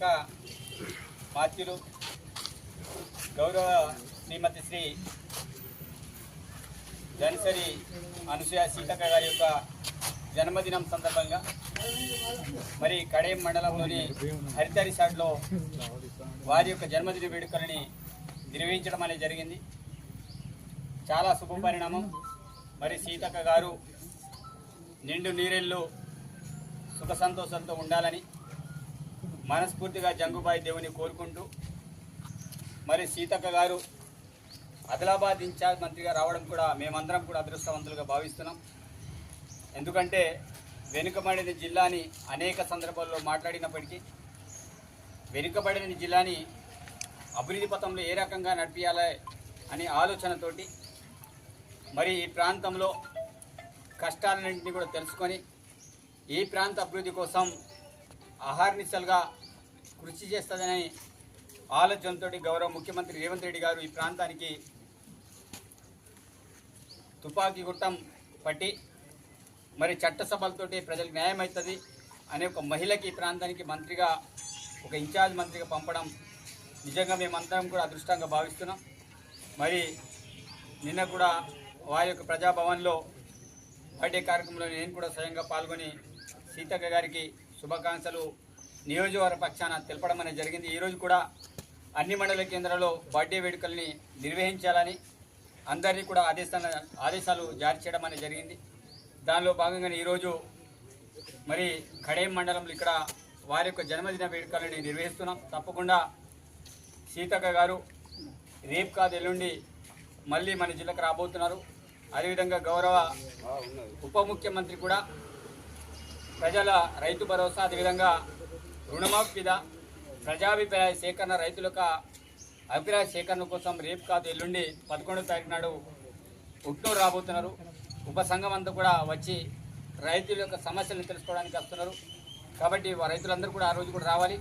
శాఖ మాత్యులు గౌరవ శ్రీమతి శ్రీ జనసరి అనుసూయ సీతక్క గారి యొక్క జన్మదినం సందర్భంగా మరి కడేం మండలంలోని హరిత రిసార్ట్లో వారి యొక్క జన్మదిన వేడుకలని నిర్వహించడం అనేది జరిగింది. చాలా శుభ పరిణామం. మరి సీతక్క గారు నిండు నీరెళ్ళు సుఖ సంతోషంతో ఉండాలని మనస్ఫూర్తిగా జంగుబాయి దేవుని కోరుకుంటూ మరి సీతక్క గారు ఆదిలాబాద్ ఇన్ఛార్జ్ మంత్రిగా రావడం కూడా మేమందరం కూడా అదృష్టవంతులుగా భావిస్తున్నాం. ఎందుకంటే వెనుకబడిన జిల్లాని అనేక సందర్భాల్లో మాట్లాడినప్పటికీ వెనుకబడిన జిల్లాని అభివృద్ధి పథంలో ఏ రకంగా నడిపించాలి అనే ఆలోచనతోటి మరి ఈ ప్రాంతంలో కష్టాలన్నింటినీ కూడా తెలుసుకొని ఈ ప్రాంత అభివృద్ధి కోసం ఆహార్నిశలుగా కృషి చేస్తుందని ఆలోచనతో గౌరవ ముఖ్యమంత్రి రేవంత్ రెడ్డి గారు ఈ ప్రాంతానికి తుపాకీ గుట్టం పట్టి మరి చట్టసభలతోటి ప్రజలకు న్యాయం అవుతుంది అనే ఒక మహిళకి ఈ ప్రాంతానికి మంత్రిగా ఒక ఇన్ఛార్జ్ మంత్రిగా పంపడం నిజంగా మేమందరం కూడా అదృష్టంగా భావిస్తున్నాం. మరి నిన్న కూడా వారి యొక్క ప్రజాభవన్లో బర్త్డే కార్యక్రమంలో నేను కూడా స్వయంగా పాల్గొని సీతక్క గారికి శుభాకాంక్షలు నియోజకవర్గ పక్షాన తెలపడం అనేది జరిగింది. ఈరోజు కూడా అన్ని మండల కేంద్రాల్లో బర్త్డే వేడుకల్ని నిర్వహించాలని అందరినీ కూడా ఆదేశాల ఆదేశాలు జారీ చేయడం అనేది జరిగింది. దానిలో భాగంగానే ఈరోజు మరి కడేం మండలంలో ఇక్కడ వారి యొక్క జన్మదిన వేడుకలని నిర్వహిస్తున్నాం. తప్పకుండా సీతక్క గారు రేపు కాదు ఎల్లుండి మళ్ళీ మన జిల్లాకు రాబోతున్నారు. అదేవిధంగా గౌరవ ఉప ముఖ్యమంత్రి కూడా ప్రజల రైతు భరోసా అదేవిధంగా రుణమాఫీ మీద ప్రజాభిప్రాయ సేకరణ రైతుల యొక్క అభిప్రాయ సేకరణ కోసం రేపు కాదు ఎల్లుండి పదకొండో తారీఖు నాడు ఉట్నూరు రాబోతున్నారు. ఉప సంఘం అంతా కూడా వచ్చి రైతుల యొక్క సమస్యలను తెలుసుకోవడానికి వస్తున్నారు. కాబట్టి రైతులందరూ కూడా ఆ రోజు కూడా రావాలి.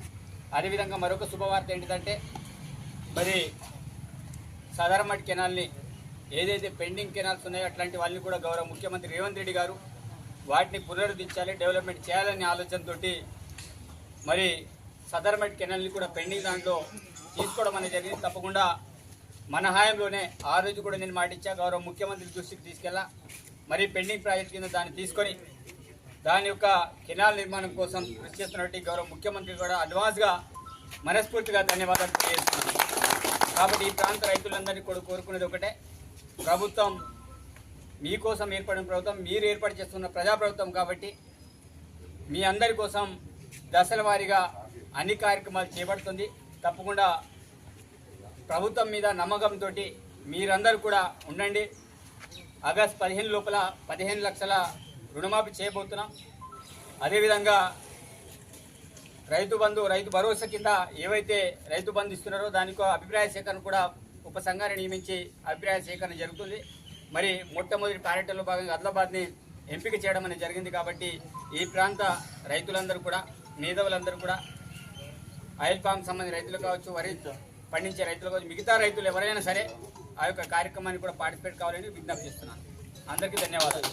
అదేవిధంగా మరొక శుభవార్త ఏంటిదంటే మరి సదరమట్ కెనాల్ని ఏదైతే పెండింగ్ కెనాల్స్ ఉన్నాయో అట్లాంటి వాళ్ళని కూడా గౌరవ ముఖ్యమంత్రి రేవంత్ రెడ్డి గారు వాటిని పునరుద్ధరించాలి డెవలప్మెంట్ చేయాలనే ఆలోచనతోటి మరి సదర్మెట్ కెనాల్ని కూడా పెండింగ్ దాంట్లో తీసుకోవడం అనేది జరిగింది. తప్పకుండా మన హాయంలోనే ఆ రోజు కూడా నేను మాటిచ్చా గౌరవ ముఖ్యమంత్రి దృష్టికి తీసుకెళ్ళా. మరి పెండింగ్ ప్రాజెక్ట్ కింద దాన్ని తీసుకొని దాని యొక్క కెనాల్ నిర్మాణం కోసం కృషి చేస్తున్నట్టు గౌరవ ముఖ్యమంత్రి కూడా అడ్వాన్స్గా మనస్ఫూర్తిగా ధన్యవాదాలు తెలియజేస్తున్నాను. కాబట్టి ఈ ప్రాంత రైతులందరినీ కూడా కోరుకునేది ఒకటే. ప్రభుత్వం మీకోసం ఏర్పడిన ప్రభుత్వం మీరు ఏర్పాటు చేస్తున్న ప్రజాప్రభుత్వం కాబట్టి మీ అందరి కోసం దశల వారీగా అన్ని కార్యక్రమాలు చేపడుతుంది. తప్పకుండా ప్రభుత్వం మీద నమ్మకంతో మీరందరూ కూడా ఉండండి. ఆగస్ట్ పదిహేను లోపల పదిహేను లక్షల రుణమాఫీ చేయబోతున్నాం. అదేవిధంగా రైతు బంధు రైతు భరోసా కింద ఏవైతే రైతు బంధు ఇస్తున్నారో దానికి అభిప్రాయ సేకరణ కూడా ఉప సంఘాన్ని నియమించి అభిప్రాయ సేకరణ జరుగుతుంది. మరి మొట్టమొదటి పర్యటనలో భాగంగా ఆదిలాబాద్ని ఎంపిక చేయడం అనేది జరిగింది కాబట్టి ఈ ప్రాంత రైతులందరూ కూడా మేధావులందరూ కూడా ఆయిల్ పామ్ సంబంధించిన రైతులు కావచ్చు వరి పండించే రైతులు కావచ్చు మిగతా రైతులు ఎవరైనా సరే ఆ యొక్క కార్యక్రమాన్ని కూడా పార్టిసిపేట్ కావాలని విజ్ఞప్తి చేస్తున్నాను. అందరికీ ధన్యవాదాలు.